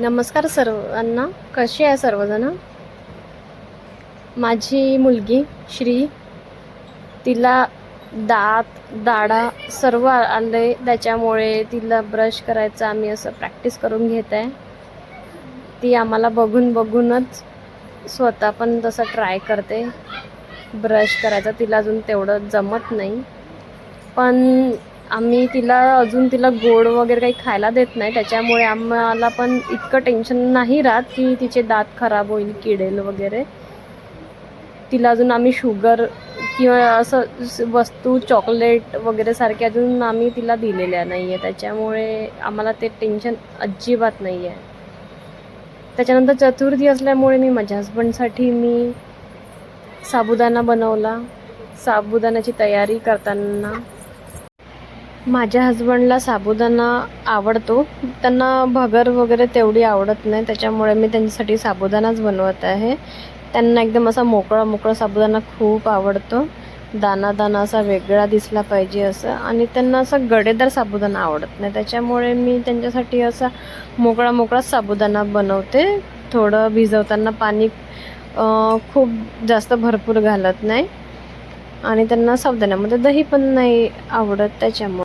नमस्कार सर्वांना. कशी आहे सर्वजण? माझी मुलगी श्री तिला दात दाढा सर्व आले त्याच्यामुळे तिला ब्रश करायचं आम्ही असं प्रॅक्टिस करून घेत आहे. ती आम्हाला बघून बघूनच स्वतः पण तसं ट्राय करते. ब्रश करायचं तिला अजून तेवढं जमत नाही. पण आम्ही तिला अजून तिला गोड वगैरे काही खायला देत नाही त्याच्यामुळे आम्हाला पण इतकं टेन्शन नाही राहत की तिचे दात खराब होईल किडेल वगैरे. तिला अजून आम्ही शुगर किंवा असं वस्तू चॉकलेट वगैरे सारखे अजून आम्ही तिला दिलेल्या नाही आहे त्याच्यामुळे आम्हाला ते टेन्शन अजिबात नाही आहे त्याच्यानंतर चतुर्थी असल्यामुळे मी माझ्या हस्बंडसाठी मी साबुदाणा बनवला. साबुदाण्याची तयारी करताना माझ्या हजबंडला साबुदाणा आवडतो. त्यांना भगर वगैरे तेवढी आवडत नाही. त्याच्यामुळे मी त्यांच्यासाठी साबुदाणाच बनवत आहे. त्यांना एकदम असा मोकळा मोकळा साबुदाणा खूप आवडतो. दाना दाना असा वेगळा दिसला पाहिजे असं. आणि त्यांना असा गडेदार साबुदाणा आवडत नाही. त्याच्यामुळे मी त्यांच्यासाठी असा मोकळा मोकळा साबुदाणा बनवते. थोडं भिजवताना पाणी खूप जास्त भरपूर घालत नाही. आणि त्यांना साबुदाण्यामध्ये दही पण नाही आवडत त्याच्यामुळे.